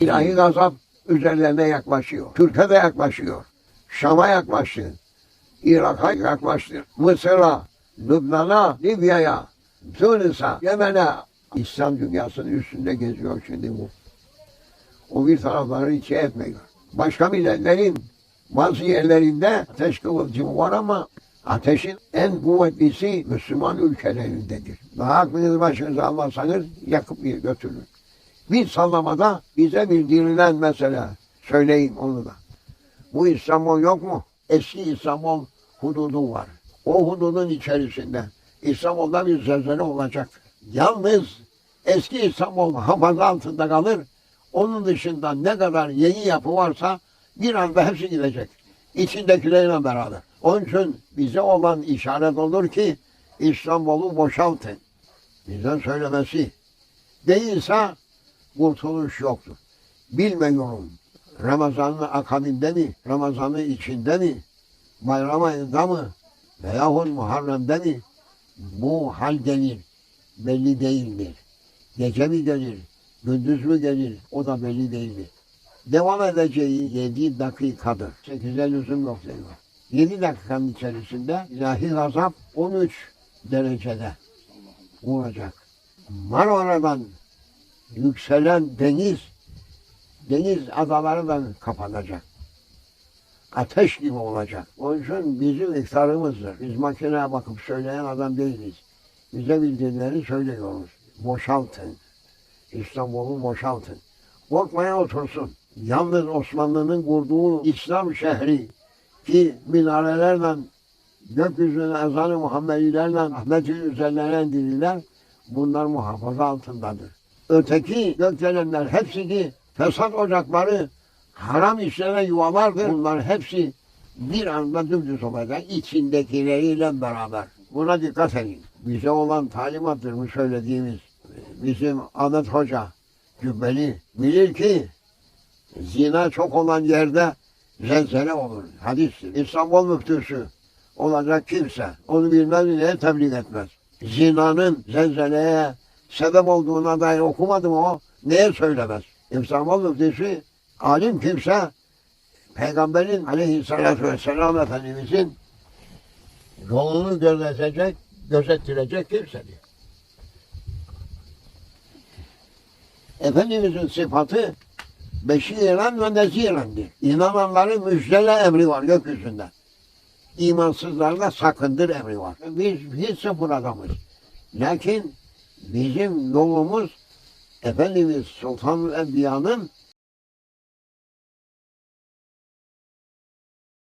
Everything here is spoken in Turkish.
İlahi gazap üzerlerine yaklaşıyor. Türkiye de yaklaşıyor. Şam'a yaklaştı. Irak'a yaklaştı. Mısır'a, Lübnan'a, Libya'ya, Tunus'a, Yemen'e. İslam dünyasının üstünde geziyor şimdi bu. O bir tarafları hiç etmiyor. Başka milletlerin bazı yerlerinde ateş kıvılcımı var ama ateşin en kuvvetlisi Müslüman ülkelerindedir. Daha aklınızı başınıza almazsanız yakıp götürür. Bir sallamada bize bildirilen mesele. Söyleyin onu da. Bu İstanbul yok mu? Eski İstanbul hududu var. O hududun içerisinde İstanbul'da bir zelzele olacak. Yalnız eski İstanbul hafaza altında kalır. Onun dışında ne kadar yeni yapı varsa bir anda hepsi gidecek. İçindekilerle beraber. Onun için bize olan işaret olur ki İstanbul'u boşaltın. Bizden söylemesi. Değilse kurtuluş yoktur. Bilmiyorum. Ramazan'ın akabinde mi, Ramazan'ın içinde mi, bayram ayında mı veyahut Muharrem'de mi bu hal gelir belli değildir. Gece mi gelir, gündüz mü gelir o da belli değildir. Devam edeceği 7 dakikadır. 8'e lüzum yok diyor. 7 dakikanın içerisinde ilahi gazap 13 derecede olacak. Marmara'dan yükselen deniz, deniz adalarından kapanacak. Ateş gibi olacak. Onun için bizim iktidarımızdır. Biz makineye bakıp söyleyen adam değiliz. Bize bildirimleri söylüyoruz. Boşaltın. İstanbul'u boşaltın. Korkmaya otursun. Yalnız Osmanlı'nın kurduğu İslam şehri ki minarelerle gökyüzüne ezanı Muhammedilerle Ahmet'in üzerlerine indirirler. Bunlar muhafaza altındadır. Öteki gökdelenler hepsi ki fesat ocakları haram işlere yuvalardır. Bunlar hepsi bir anda dümdüz olacak içindekileriyle beraber. Buna dikkat edin. Bize olan talimattır bu söylediğimiz. Bizim Ahmet Hoca Cübbeli bilir ki zina çok olan yerde zelzele olur. Hadistir. İstanbul müftüsü olacak kimse onu bilmez neye tebliğ etmez. Zinanın zelzeleye sebep olduğuna dair okumadım o neye söylemez. İstanbul müftüsü alim kimse Peygamberin aleyhissalatü vesselam Efendimizin yolunu gözetecek, gözettirecek kimsedir. Efendimizin sıfatı beşiren ve nezirendir. İnananların müjdele emri var gökyüzünde. İmansızlarla sakındır emri var. Biz hiç sıfır adamız. Lakin bizim yolumuz Efendimiz Sultan Enbiya'nın